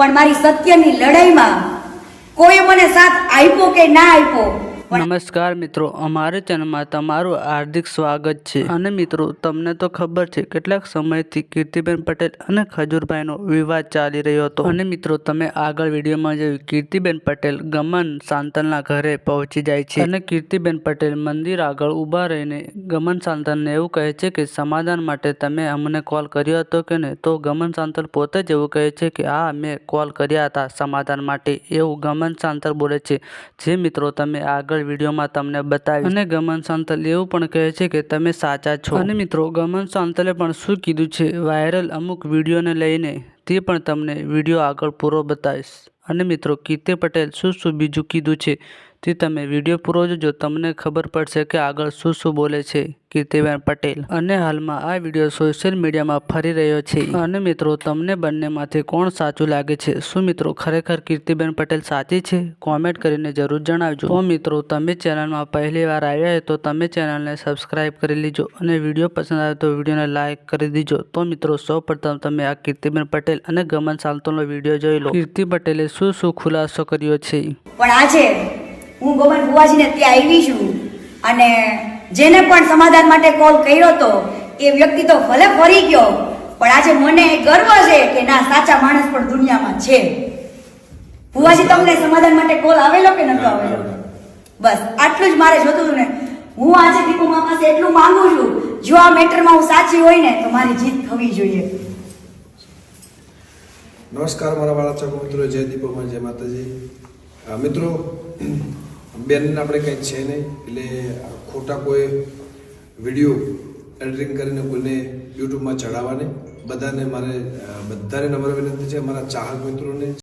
પણ મારી સત્યની લડાઈમાં કોઈ મને સાથ આપ્યો કે ના આપ્યો? નમસ્કાર મિત્રો, અમારી ચેનલમાં તમારું હાર્દિક સ્વાગત છે. અને મિત્રો, તમને તો ખબર છે, કેટલાક સમયથી કીર્તિબેન પટેલ અને ખજૂરભાઈનો વિવાદ ચાલી રહ્યો હતો. અને મિત્રો, તમે આગળ વિડીયોમાં જોયું, કીર્તિબેન પટેલ ગમન સાંતલના ઘરે પહોંચી જાય છે. અને કીર્તિબેન પટેલ મંદિર આગળ ઊભા રહીને ગમન સાંતલને એવું કહે છે કે, સમાધાન માટે તમે અમને કોલ કર્યો હતો કે નહીં? તો ગમન સાંતલ પોતે જ એવું કહે છે કે, હા, મેં કોલ કર્યા હતા સમાધાન માટે. એવું ગમન સાંતલ બોલે છે. જે મિત્રો, તમે આગળ વિડીયોમાં તમને બતાવ્યું. અને ગમન સાંતલ એવું પણ કહે છે કે તમે સાચા છો. અને મિત્રો ગમન સાંતલે પણ શું કીધું છે? વાયરલ અમુક વિડીયોને લઈને તે પણ તમને વીડિયો આગળ પૂરો બતાવીશ. અને મિત્રો કીર્તિ પટેલ શું શું બીજું કીધું છે? તે તમે વીડિયો પૂરો જોજો, તમને ખબર પડશે કે આગળ શું શું બોલે છે કીર્તિબેન પટેલ. અને હાલમાં આ વીડિયો સોશિયલ મીડિયામાં ફરી રહ્યો છે. અને મિત્રો, તમને બંનેમાંથી કોણ સાચું લાગે છે? શું મિત્રો, ખરેખર કીર્તિબેન પટેલ સાચી છે? કોમેન્ટ કરીને જરૂર જણાવજો. તો મિત્રો, તમે ચેનલમાં પહેલી વાર આવ્યા હોય તો તમે ચેનલને સબસ્ક્રાઈબ કરી લીજો અને વીડિયો પસંદ આવે તો વિડીયોને લાઇક કરી દીજો. તો મિત્રો સૌ તમે આ કીર્તિબેન પટેલ અને ગમન સાલતોનો વીડિયો જોઈ લો. કીર્તિ પટેલે શું શું ખુલાસો કર્યો છે? પણ આજે હું ગોમન બુવાજીને ત્યાં આવી છું. અને જેને પણ સમાધાન માટે કોલ કર્યો હતો એ વ્યક્તિ તો ભલે ફરી ગયો, પણ આજે મને ગર્વ છે કે ના, સાચા માણસ પણ દુનિયામાં છે. બુવાજી તમને સમાધાન માટે કોલ આવેલો કે નતો આવેલો? બસ, આટલું જ મારે જોતું હતું ને. હું આજે દીપુમા પાસે એટલું માંગુ છું, જો આ મેટરમાં હું સાચી હોય ને, તો મારી જીત થવી જોઈએ. નમસ્કાર મારા વાળા ચોક મિત્રો, જય દીપોમાં જય માતાજી મિત્રો બેન આપણે કંઈ છે નહીં, એટલે ખોટા કોઈ વીડિયો એડિટિંગ કરીને કોઈને યુટ્યુબમાં ચડાવવા બધાને મારે બધાને નમ્ર વિનંતી છે. મારા ચાહક મિત્રોને